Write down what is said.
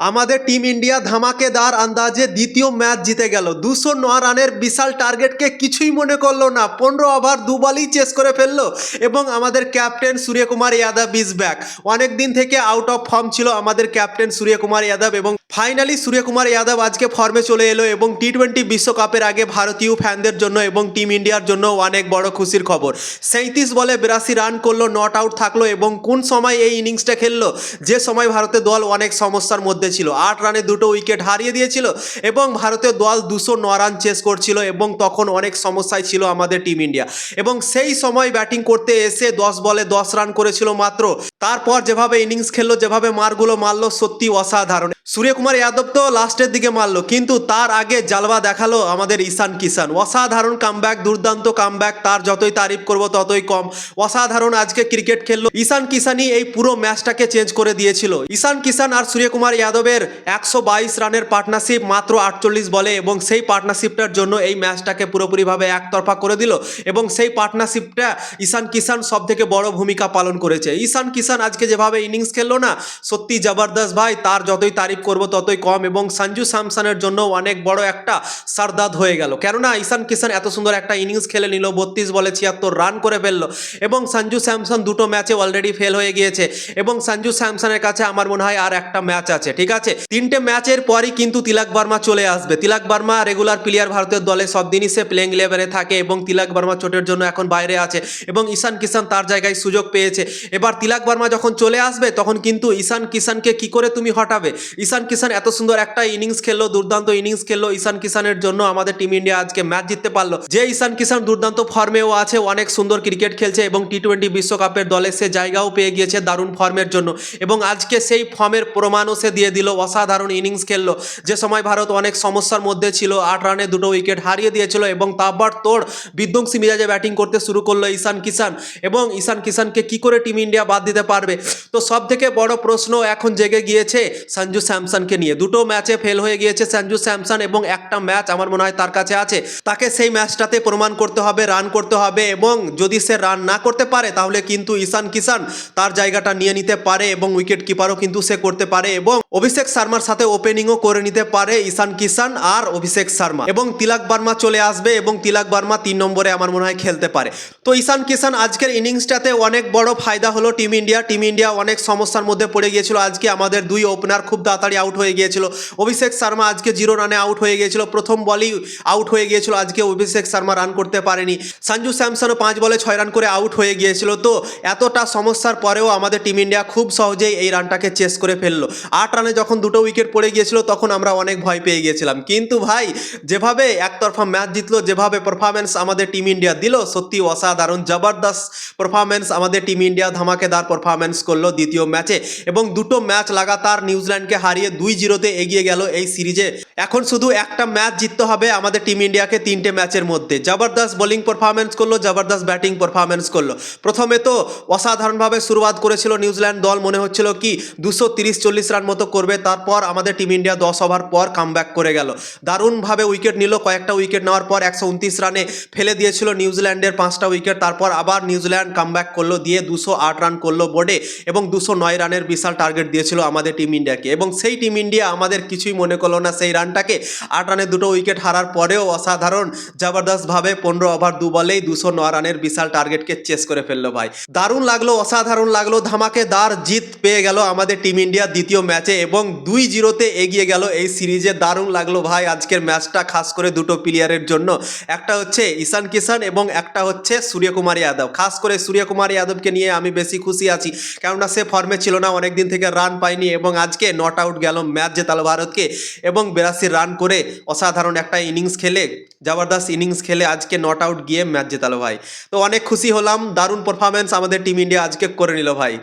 আমাদের team India ধামাকেদার আন্দাজে দ্বিতীয় ম্যাচ জিতে গেল। দুশো ন রানের বিশাল টার্গেটকে কিছুই মনে করল না। পনেরো ওভার দু বলই চেস করে ফেলল এবং আমাদের captain Suryakumar Yadav is back অনেক দিন থেকে আউট অফ ফর্ম ছিল আমাদের ক্যাপ্টেন সূর্যকুমার যাদব এবং ফাইনালি সূর্যকুমার যাদব আজকে ফর্মে চলে এলো এবং টি টোয়েন্টি বিশ্বকাপের আগে ভারতীয় ফ্যানদের জন্য এবং টিম ইন্ডিয়ার জন্য অনেক বড় খুশির খবর। সাঁত্রিশ বলে বিরাশি রান করল নট আউট থাকল এবং কোন সময় এই ইনিংসটা খেললো? যে সময় ভারতের দল অনেক সমস্যার মধ্যে ছিল আট রানে দুটো উইকেট হারিয়ে দিয়েছিল এবং ভারতের দল দুশো ন রান চেস করছিল এবং তখন অনেক সমস্যায় ছিল আমাদের টিম ইন্ডিয়া। এবং সেই সময় ব্যাটিং করতে এসে দশ বলে দশ রান করেছিল মাত্র। তারপর যেভাবে ইনিংস খেললো, যেভাবে মারগুলো মারলো, সত্যি অসাধারণ। সূর্যকুমার যাদব তো লাস্টের দিকে মারলো, কিন্তু তার আগে জালবা দেখাল আমাদের ঈশান কিষান অসাধারণ কামব্যাক দুর্দান্ত কামব্যাক তার যতই তারিফ করব ততই কম। অসাধারণ আজকে ক্রিকেট খেললো। ঈশান কিষানই এই পুরো ম্যাচটাকে চেঞ্জ করে দিয়েছিল। ঈশান কিষান আর সূর্যকুমার যাদবের একশো বাইশ রানের পার্টনারশিপ মাত্র আটচল্লিশ বলে এবং সেই পার্টনারশিপটার জন্য এই ম্যাচটাকে পুরোপুরিভাবে একতরফা করে দিল এবং সেই পার্টনারশিপটা ঈশান কিষান সব থেকে বড় ভূমিকা পালন করেছে। ঈশান কিষান আজকে যেভাবে ইনিংস খেললো না, সত্যি জবরদস্ত ভাই, তার যতই তারিফ করব ততই কম এবং সঞ্জু স্যামসনের জন্য অনেক বড় একটা সারদাদ হয়ে গেল। কেননা ঈশান কিষান এত সুন্দর একটা ইনিংস খেলে নিল, বত্রিশ বলে ছিয়াত্তর রান করে ফেলল এবং সঞ্জু স্যামসন দুটো ম্যাচে অলরেডি ফেল হয়ে গিয়েছে এবং সঞ্জু স্যামসনের কাছে আমার মনে হয় আর একটা ম্যাচ আছে, ঠিক আছে? তিনটে ম্যাচের পরই কিন্তু তিলাক বার্মা চলে আসবে। তিলাক বার্মা রেগুলার প্লেয়ার ভারতের দলে সব দিনই সে প্লেইং ইলেভেনে থাকে এবং তিলাক বার্মা চোটের জন্য এখন বাইরে আছে এবং ঈশান কিষান তার জায়গায় সুযোগ পেয়েছে। এবার তিলাক বার্মা যখন চলে আসবে, তখন কিন্তু ঈশান কিষানকে কি করে তুমি হটাবে? ঈশান কিষান এত সুন্দর একটা ইনিংস খেললো, দুর্দান্ত ইনিংস খেললো ঈশান কিষানের জন্য। আমাদের টিম ইন্ডিয়া আজকে ম্যাচ জিততে পারল। যে ঈশান কিষান দুর্দান্ত ফর্মেও আছে, অনেক সুন্দর ক্রিকেট খেলছে এবং টি টোয়েন্টি বিশ্বকাপের দলে সে জায়গাও পেয়ে গিয়েছে দারুণ ফর্মের জন্য। এবং আজকে সেই ফর্মের প্রমাণও সে দিয়ে দিল, অসাধারণ ইনিংস খেললো। যে সময় ভারত অনেক সমস্যার মধ্যে ছিল, আট রানে দুটো উইকেট হারিয়ে দিয়েছিল এবং তারপর তোর বিধ্বংসী মিজাজে ব্যাটিং করতে শুরু করল ঈশান কিষান। এবং ঈশান কিষানকে কি করে টিম ইন্ডিয়া বাদ দিতে পারবে। তো সব থেকে বড় প্রশ্ন এখন জেগে গিয়েছে সঞ্জু স্যামসনকে নিয়ে। দুটো ম্যাচে ফেল হয়ে গিয়েছে সঞ্জু স্যামসন এবং একটা ম্যাচ আমার মনে হয় তার কাছে আছে। তাকে সেই ম্যাচটাতে প্রমাণ করতে হবে রান করতে হবে এবং যদি সে রান না করতে পারে তাহলে কিন্তু ঈশান কিষান তার জায়গাটা নিয়ে নিতে পারে এবং উইকেট কিপারও কিন্তু সে করতে পারে এবং অভিষেক শর্মার সাথে ওপেনিংও করে নিতে পারে ঈশান কিষান আর অভিষেক শর্মা। এবং তিলাক বার্মা চলে আসবে এবং তিলাক বার্মা তিন নম্বরে আমার মনে হয় খেলতে পারে। তো ঈশান কিষান আজকের ইনিংসটাতে অনেক বড় ফায়দা হলো টিম ইন্ডিয়া, টিম ইন্ডিয়া অনেক সমস্যার মধ্যে পড়ে গিয়েছিল। আজকে আমাদের দুই ওপেনার খুব তাড়াতাড়ি আউট হয়ে গিয়েছিল। অভিষেক শর্মা আজকে জিরো রানে আউট হয়ে গিয়েছিল। প্রথম বলেই আউট হয়ে গিয়েছিল। আজকে অভিষেক শর্মা রান করতে পারেনি। সঞ্জু স্যামসনও পাঁচ বলে ছয় রান করে আউট হয়ে গিয়েছিল। তো এতটা সমস্যার পরেও আমাদের টিম ইন্ডিয়া খুব সহজেই এই রানটাকে চেস করে ফেলল। আট রানে যখন দুটো উইকেট পড়ে গিয়েছিল, তখন আমরা অনেক ভয় পেয়ে গিয়েছিলাম। কিন্তু ভাই, যেভাবে একতরফা ম্যাচ জিতলো, যেভাবে পারফরমেন্স আমাদের টিম ইন্ডিয়া দিল সত্যি অসাধারণ, জবরদস্ত পারফরমেন্স আমাদের টিম ইন্ডিয়া ধামাকেদার পারফরমেন্স করল দ্বিতীয় ম্যাচে এবং দুটো ম্যাচ লাগাতার নিউজিল্যান্ডকে হারিয়ে দুই জিরোতে এগিয়ে গেল এই সিরিজে। এখন শুধু একটা ম্যাচ জিততে হবে আমাদের টিম ইন্ডিয়াকে তিনটে ম্যাচের মধ্যে। জবরদস্ত বোলিং পারফরমেন্স করল, জবরদস্ত ব্যাটিং পারফরমেন্স করল। প্রথমে তো অসাধারণভাবে শুরুয়াত করেছিল নিউজিল্যান্ড, দল মনে হচ্ছিল কি দুশো তিরিশ চল্লিশ রান মতো করবে, তারপর আমাদের টিম ইন্ডিয়া দশ ওভার পর কামব্যাক করে গেল। দারুণভাবে উইকেট নিল, কয়েকটা উইকেট নেওয়ার পর একশো উনত্রিশ রানে ফেলে দিয়েছিল নিউজিল্যান্ডের পাঁচটা উইকেট তারপর আবার নিউজিল্যান্ড কামব্যাক করল, দিয়ে দুশো আট রান করল বোর্ডে এবং দুশো নয় রানের বিশাল টার্গেট দিয়েছিল আমাদের টিম ইন্ডিয়াকে। এবং সেই টিম ইন্ডিয়া আমাদের কিছুই মনে করল না। সেই রানটাকে আট রানে দুটো উইকেট হারার পরেও অসাধারণ, জবরদস্তভাবে পনেরো ওভার দু বলেই দুশো নয় রানের বিশাল টার্গেটকে চেস করে ফেলল ভাই। দারুণ লাগল, অসাধারণ লাগল ধামাকেদার জিত পেয়ে গেল আমাদের টিম ইন্ডিয়া দ্বিতীয় ম্যাচে এবং দুই জিরোতে এগিয়ে গেল এই সিরিজে। দারুণ লাগল ভাই আজকের ম্যাচটা খাস করে দুটো প্লেয়ারের জন্য। একটা হচ্ছে ঈশান কিষান এবং একটা হচ্ছে সূর্যকুমার যাদব। খাস করে সূর্যকুমার যাদবকে নিয়ে আমি বেশি খুশি আছি। কেননা সে ফর্মে ছিল না অনেক দিন থেকে রান পায়নি এবং আজকে নট আউট গেল ম্যাচ জেতালো ভারতকে এবং বিরাশি রান করে অসাধারণ একটা ইনিংস খেলে, জবরদস্ত ইনিংস খেলে আজকে নট আউট গিয়ে ম্যাচ জেতালো ভাই। তো অনেক খুশি হলাম, দারুণ পারফরমেন্স আমাদের টিম ইন্ডিয়া আজকে করে নিল ভাই।